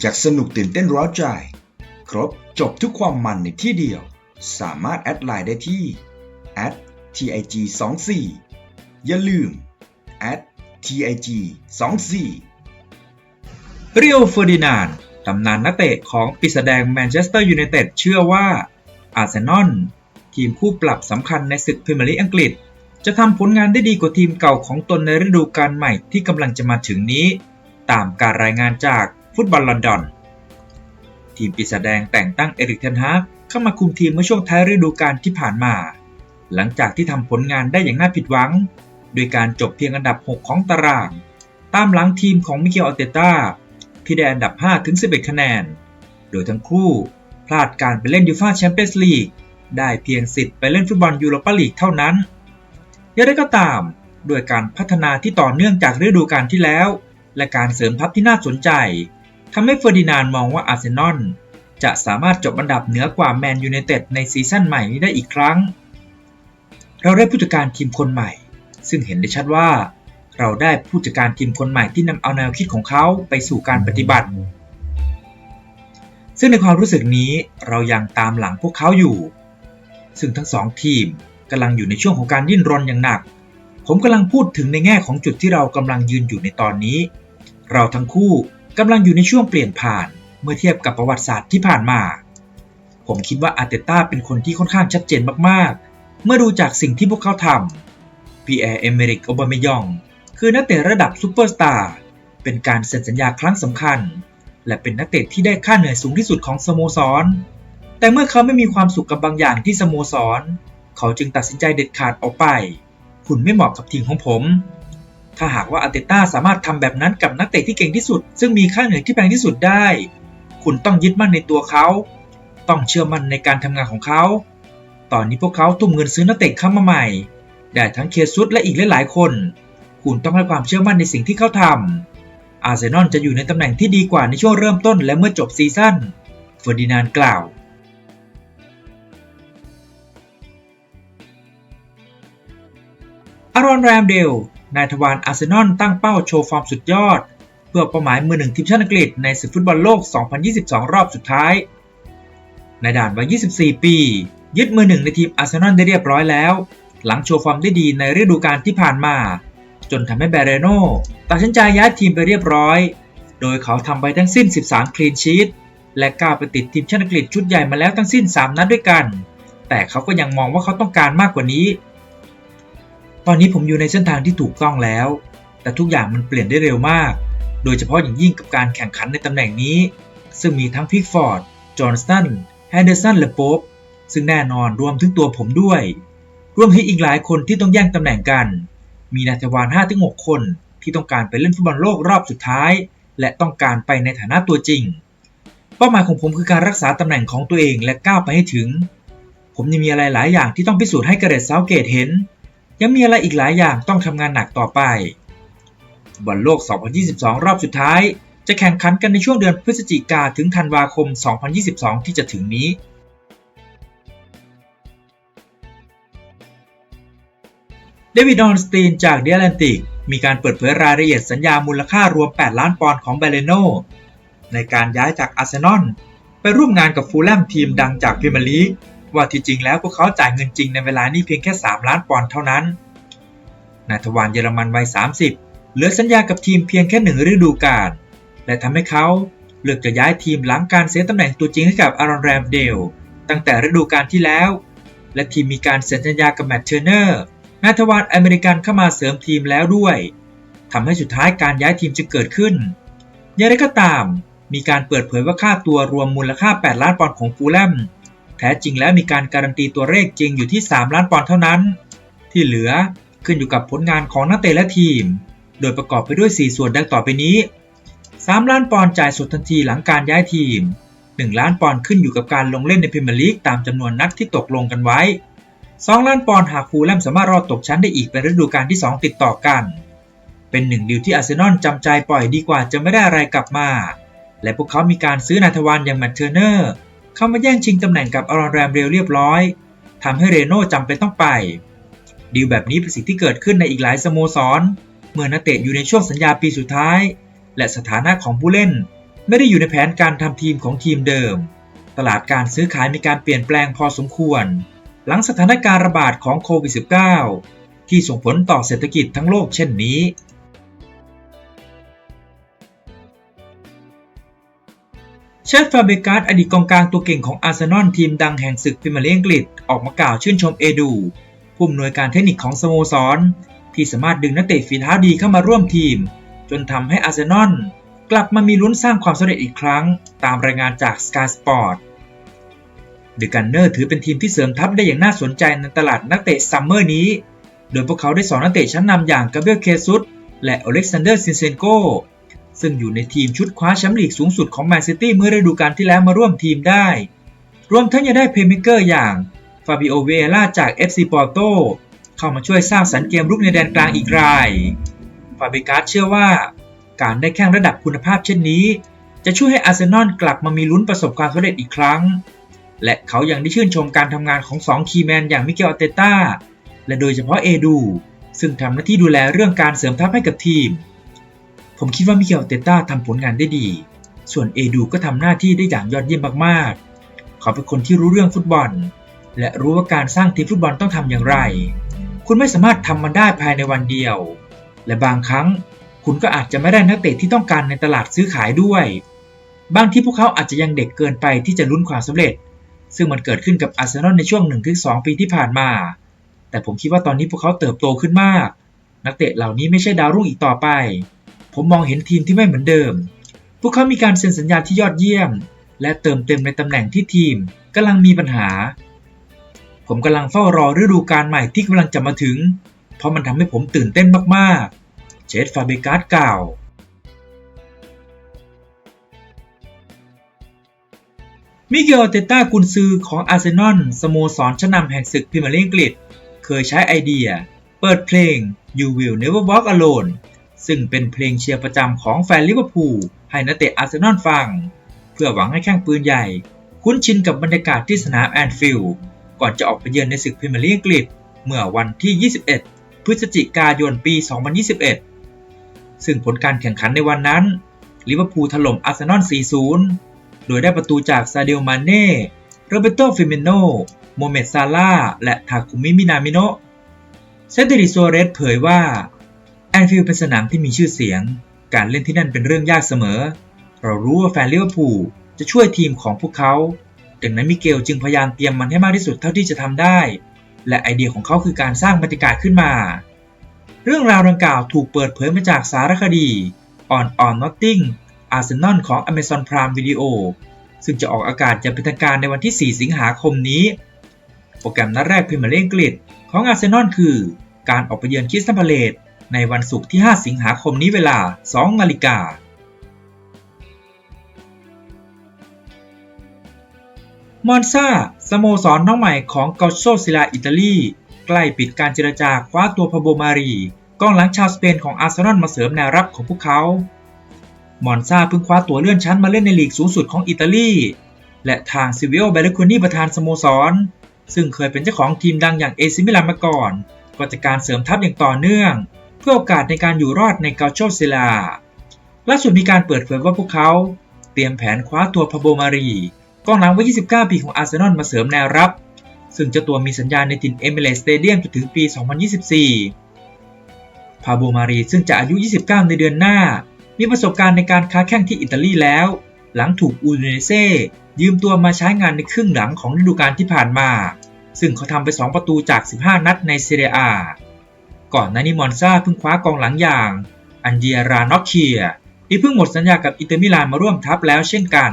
อยากสนุกตื่นเต้นร้าวใจ ครบจบทุกความมันในที่เดียว สามารถแอดไลน์ได้ที่ @tig 2 4 อย่าลืม @tig 2 4 เรียวเฟอร์ดินานด์ตำนานนักเตะของปีศาจแดงแมนเชสเตอร์ยูไนเต็ดเชื่อว่าอาร์เซนอลทีมคู่ปรับสำคัญในศึกพรีเมียร์ลีกอังกฤษ จะทำผลงานได้ดีกว่าทีมเก่าของตนในฤดูกาลใหม่ที่กำลังจะมาถึงนี้ ตามการรายงานจาก ฟุตบอลลอนดอน ทีมปีศาจแดงแต่งตั้งเอริกเทนฮากเข้ามาคุมทีมเมื่อช่วงท้ายฤดูกาลที่ผ่านมา หลังจากที่ทำผลงานได้อย่างน่าผิดหวัง โดยการจบเพียงอันดับ 6 ของตาราง ตามหลังทีมของมิเกลอัลเตต้าที่ได้อันดับ 5 ถึง 11 คะแนน โดยทั้งคู่พลาดการไปเล่นยูฟ่าแชมเปี้ยนส์ลีกได้เพียงสิทธิ์ไปเล่นฟุตบอลยูโรปาลีกเท่านั้นอย่างไรก็ตาม ด้วยการพัฒนาที่ต่อเนื่องจากฤดูกาลที่แล้ว และการเสริมทัพที่น่าสนใจ ทำให้เฟอร์ดินานมองว่าอาร์เซนอลจะสามารถจบอันดับเหนือกว่าแมนยูไนเต็ดในซีซั่นใหม่นี้ได้อีกครั้ง เราได้ผู้จัดการทีมคนใหม่ ซึ่งเห็นได้ชัดว่า เราได้ผู้จัดการทีมคนใหม่ที่นำเอาแนวคิดของเขาไปสู่การปฏิบัติ ซึ่งในความรู้สึกนี้เรายังตามหลังพวกเขาอยู่ ซึ่งทั้งสองทีมกำลังอยู่ในช่วงของการดิ้นรนอย่างหนัก ผมกำลังพูดถึงในแง่ของจุดที่เรากำลังยืนอยู่ในตอนนี้ เราทั้งคู่ กำลังอยู่ในช่วงเปลี่ยนผ่านเมื่อเทียบกับประวัติศาสตร์ที่ผ่านมา ผมคิดว่าอาร์เตต้าเป็นคนที่ค่อนข้างชัดเจนมากๆ เมื่อดูจากสิ่งที่พวกเขาทำพีแอร์เอเมริกโอบามายอง คือนักเตะระดับซูเปอร์สตาร์เป็นการเซ็นสัญญาครั้งสำคัญ และเป็นนักเตะที่ได้ค่าเหนื่อยสูงที่สุดของสโมสร แต่เมื่อเขาไม่มีความสุขกับบางอย่างที่สโมสร เขาจึงตัดสินใจเด็ดขาดออกไป คุณไม่เหมาะกับทีมของผม ถ้าหากว่าอาร์เตต้าสามารถทำแบบนั้นกับนักเตะที่เก่งที่สุด ซึ่งมีค่าเหนื่อยที่แพงที่สุดได้ คุณต้องยึดมั่นในตัวเขา ต้องเชื่อมั่นในการทำงานของเขา ตอนนี้พวกเขาทุ่มเงินซื้อนักเตะเข้ามาใหม่ ได้ทั้งเคซุสและอีกหลายๆคน คุณต้องให้ความเชื่อมั่นในสิ่งที่เขาทำอาร์เซนอลจะอยู่ในตำแหน่งที่ดีกว่าในช่วงเริ่มต้นและเมื่อจบซีซั่นเฟอร์ดินานกล่าวอารอนแรมเดล นายทวารอาร์เซนอลตั้งเป้าโชว์ฟอร์มสุดยอด เพื่อเป้าหมายมือหนึ่งทีมชาติอังกฤษในศึกฟุตบอลโลก 2022 รอบสุดท้ายในด่านวัย 24 ปี ยึดมือหนึ่งในทีมอาร์เซนอลได้เรียบร้อยแล้ว หลังโชว์ฟอร์มได้ดีในฤดูกาลที่ผ่านมา จนทำให้แบรโนตัดสินใจย้ายทีมไปเรียบร้อย โดยเขาทำไปทั้งสิ้น 13 คลีนชีตและก้าวไปติดทีมชาติอังกฤษชุดใหญ่มาแล้วทั้งสิ้น 3 นัดด้วยกัน แต่เขาก็ยังมองว่าเขาต้องการมากกว่านี้ ตอนนี้ผมอยู่ในเส้นทางที่ถูกต้องแล้ว แต่ทุกอย่างมันเปลี่ยนได้เร็วมาก โดยเฉพาะอย่างยิ่งกับการแข่งขันในตำแหน่งนี้ ซึ่งมีทั้งพิกฟอร์ด จอห์นสัน แฮนเดอร์สัน และโป๊ปซึ่งแน่นอนรวมถึงตัวผมด้วย รวมถึงอีกหลายคนที่ต้องแย่งตำแหน่งกัน มีนาทวาน5-6คนที่ต้องการไปเล่นฟุตบอลโลกรอบสุดท้าย และต้องการไปในฐานะตัวจริง เป้าหมายของผมคือการรักษาตำแหน่งของตัวเองและก้าวไปให้ถึง ผมยังมีอะไรหลายอย่างที่ต้องพิสูจน์ให้เกเรตเซาเกตเห็น ยังมีอะไรอีกหลายอย่างต้องทำงานหนักต่อไปบอลโลก 2022 รอบสุดท้าย จะแข่งขันกันในช่วงเดือนพฤศจิกาถึงธันวาคม 2022 ที่จะถึงนี้เดวิดออนสตีนจากเดลแลนติก มีการเปิดเผยรายละเอียดสัญญามูลค่ารวม 8 ล้านปอนด์ของเบเลโนในการย้ายจากอาร์เซนอลไปร่วมงานกับฟูลแลมทีมดังจากพรีเมียร์ลีก ว่าที่จริงแล้วพวกเขาจ่ายเงินจริงในเวลานี้เพียงแค่ 3 ล้านปอนด์เท่านั้น นายทวารเยอรมันวัย 30 เหลือสัญญากับทีมเพียงแค่หนึ่งฤดูกาล และทำให้เขาเลือกจะย้ายทีมหลังการเสียตำแหน่งตัวจริงให้กับอารอนแรมเดล ตั้งแต่ฤดูกาลที่แล้ว และทีมมีการเซ็นสัญญากับแมตต์เทอร์เนอร์นายทวารอเมริกันเข้ามาเสริมทีมแล้วด้วยทำให้สุดท้ายการย้ายทีมจะเกิดขึ้นอย่างไรก็ตาม มีการเปิดเผยว่าค่าตัวรวมมูลค่า 8 ล้านปอนด์ของฟูลแลม แท้จริงแล้วมีการการันตีตัวเลขจริงอยู่ที่ 3 ล้านปอนด์เท่านั้น ที่เหลือขึ้นอยู่กับผลงานของนักเตะและทีม โดยประกอบไปด้วย 4 ส่วนดังต่อไปนี้ 3 ล้านปอนด์จ่ายสดทันทีหลังการย้ายทีม 1 ล้านปอนด์ขึ้นอยู่กับการลงเล่นในพรีเมียร์ลีกตามจำนวนนัดที่ตกลงกันไว้ 2 ล้านปอนด์หากฟูลแลมสามารถรอดตกชั้นได้อีกเป็นฤดูกาลที่ 2 ติดต่อกัน เป็นหนึ่งดีลที่อาร์เซนอลจำใจปล่อยดีกว่าจะไม่ได้อะไรกลับมา และพวกเขามีการซื้อนายทวารอย่างแมตเทอร์เนอร์ เข้ามาแย่งชิงตำแหน่งกับอารอนแรมเรลเรียบร้อยทำให้เรโน่จำเป็นต้องไป ดีลแบบนี้เป็นสิ่งที่เกิดขึ้นในอีกหลายสโมสร เมื่อนักเตะอยู่ในช่วงสัญญาปีสุดท้าย และสถานะของผู้เล่น ไม่ได้อยู่ในแผนการทำทีมของทีมเดิม ตลาดการซื้อขายมีการเปลี่ยนแปลงพอสมควร หลังสถานการณ์ระบาดของโควิด -19 ที่ส่งผลต่อเศรษฐกิจทั้งโลกเช่นนี้ เชฟฟาเบกัสอดีตกองกลางตัวเก่งของอาร์เซนอลทีมดังแห่งศึกพรีเมียร์ลีกอังกฤษออกมากล่าวชื่นชมเอดู ผู้อำนวยการเทคนิคของสโมสร ที่สามารถดึงนักเตะฝีเท้าดีเข้ามาร่วมทีม จนทำให้อาร์เซนอลกลับมามีลุ้นสร้างความสำเร็จอีกครั้ง ตามรายงานจาก Sky Sport เดอะกันเนอร์ถือเป็นทีมที่เสริมทัพได้อย่างน่าสนใจในตลาดนักเตะซัมเมอร์นี้ โดยพวกเขาได้สอนนักเตะชั้นนำอย่างกาเบรียลเคซุสและอเล็กซานเดอร์ซินเซนโก ซึ่งอยู่ในทีมชุดคว้าแชมป์ลีกสูงสุดของแมนซิตี้เมื่อฤดูกาลที่แล้วมาร่วมทีมได้ รวมทั้งยังได้เพลย์เมเกอร์อย่างฟาบิโอเวล่าจาก FC Porto เข้ามาช่วยสร้างสรรค์เกมรุกในแดนกลางอีกรายฟาบิการ์เชื่อว่าการได้แข่งระดับคุณภาพเช่นนี้ จะช่วยให้อาร์เซนอลกลับมามีลุ้นประสบความสำเร็จอีกครั้ง และเขายังได้ชื่นชมการทำงานของ2คีแมนอย่างมิเกลอเตต้าและโดยเฉพาะเอดู ซึ่งทำหน้าที่ดูแลเรื่องการเสริมทัพให้กับทีม ผมคิดว่ามิเกลเตต้าทำผลงานได้ดี ส่วนเอดูก็ทำหน้าที่ได้อย่างยอดเยี่ยมมากๆ เขาเป็นคนที่รู้เรื่องฟุตบอล และรู้ว่าการสร้างทีมฟุตบอลต้องทำอย่างไร คุณไม่สามารถทำมันได้ภายในวันเดียว และบางครั้งคุณก็อาจจะไม่ได้นักเตะที่ต้องการในตลาดซื้อขายด้วย บางที่พวกเขาอาจจะยังเด็กเกินไปที่จะลุ้นความสำเร็จ ซึ่งมันเกิดขึ้นกับอาร์เซนอลในช่วง 1-2 ปีที่ผ่านมา แต่ผมคิดว่าตอนนี้พวกเขาเติบโตขึ้นมาก นักเตะเหล่านี้ไม่ใช่ดาวรุ่งอีกต่อไป ผมมองเห็นทีมที่ไม่เหมือนเดิม พวกเขามีการเซ็นสัญญาที่ยอดเยี่ยม และเติมเต็มในตำแหน่งที่ทีมกำลังมีปัญหา ผมกำลังเฝ้ารอฤดูกาลใหม่ที่กำลังจะมาถึง เพราะมันทำให้ผมตื่นเต้นมากๆ เจสฟาเบการ์กล่าวมิเกลเตต้ากุนซือของอาร์เซนอลสโมสรชั้นนำแห่งศึกพรีเมียร์ลีกอังกฤษ เคยใช้ไอเดีย เปิดเพลง You Will Never Walk Alone ซึ่งเป็นเพลงเชียร์ประจำของแฟนลิเวอร์พูลให้นักเตะอาร์เซนอลฟัง เพื่อหวังให้แข้งปืนใหญ่ คุ้นชินกับบรรยากาศที่สนามแอนฟิลด์ก่อนจะออกไปเยือนในศึกพรีเมียร์ลีกอังกฤษเมื่อวันที่ 21 พฤศจิกายนปี 2021 ซึ่งผลการแข่งขันในวันนั้นลิเวอร์พูลถล่มอาร์เซนอล 4-0 โดยได้ประตูจากซาเดลมาเน่โรเบโตฟิเมโนโมเมดซาลาและทาคุมิมินามิโนเซนเดริโซเรสเผยว่า แอนฟิลด์เป็นสนามที่มีชื่อเสียง การเล่นที่นั่นเป็นเรื่องยากเสมอ เรารู้ว่าแฟนลิเวอร์พูลจะช่วยทีมของพวกเขา ดังนั้นมิเกลจึงพยายามเตรียมมันให้มากที่สุดเท่าที่จะทำได้ และไอเดียของเขาคือการสร้างบรรยากาศขึ้นมา เรื่องราวดังกล่าวถูกเปิดเผยมาจากสารคดี On On Nothing อาร์เซนอลของ Amazon Prime Video ซึ่งจะออกอากาศอย่างเป็นทางการในวันที่ 4 สิงหาคมนี้ โปรแกรมนัดแรกพรีเมียร์ลีกอังกฤษของอาร์เซนอลคือ การออกไปเยือนคริสตัลพาเลต ในวันศุกร์ที่ 5 สิงหาคมนี้เวลา 2 นาฬิกา มอนซาสโมสรนน้องใหม่ของกอโชซิลาอิตาลี ใกล้ปิดการเจรจาคว้าตัวพาโบมารีกองหลังชาวสเปนของอาร์เซนอลมาเสริมแนวรับของพวกเขา มอนซาเพิ่งคว้าตัวเลื่อนชั้นมาเล่นในลีกสูงสุดของอิตาลี และทางซิวิโอเบลคุนีประธานสโมสร ซึ่งเคยเป็นเจ้าของทีมดังอย่างเอซิมิลานมาก่อน ก็จะการเสริมทัพอย่างต่อเนื่อง เพื่อโอกาสในการอยู่รอดในเกาโชซิลาล่าสุดมีการเปิดเผยว่าพวกเขา เตรียมแผนคว้าตัวพาโบมารีกองหลังวัย 29 ปีของอาร์เซนอลมาเสริมแนวรับ ซึ่งเจ้าตัวมีสัญญาในถิ่นเอมิเรสสเตเดียมจนถึงปี 2024 พาโบมารีซึ่งจะอายุ 29 ในเดือนหน้า มีประสบการณ์ในการค้าแข่งที่อิตาลีแล้ว หลังถูกอูเนเซ่ยืมตัวมาใช้งานในครึ่งหลังของฤดูกาลที่ผ่านมา ซึ่งเขาทำไป 2 ประตูจาก 15 นัดในเซเรียอา ก่อนหน้านี้มอนซาเพิ่งคว้ากองหลังอย่าง อันเดียรานอกเคียที่เพิ่งหมดสัญญากับอินเตอร์มิลานมาร่วมทัพแล้วเช่นกัน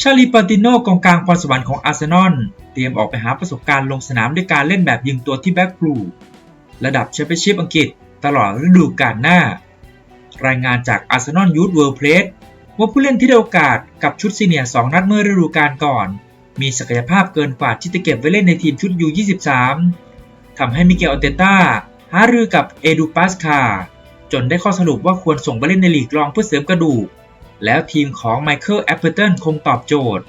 ชาลีปาติโนกองกลางพรสวรรค์ของอาร์เซนอลเตรียมออกไปหาประสบการณ์ลงสนามด้วยการเล่นแบบยิงตัวที่แบ็กพลูระดับแชมเปี้ยนชิพอังกฤษตลอดฤดูกาลหน้า รายงานจากอาร์เซนอลยูทเวิลด์เพลสว่าผู้เล่นที่ได้โอกาสกับชุดซีเนียร์2นัดเมื่อฤดูกาลก่อน มีศักยภาพเกินกว่าที่จะเก็บไว้เล่นในทีมชุดยู23 ทำให้มิเกลอเตต้าหารือกับเอดูปาสคาจนได้ข้อสรุปว่าควรส่งไปเล่นในลีกรองเพื่อเสริมกระดูก แล้วทีมของไมเคิลแอปเปิลตันคงตอบโจทย์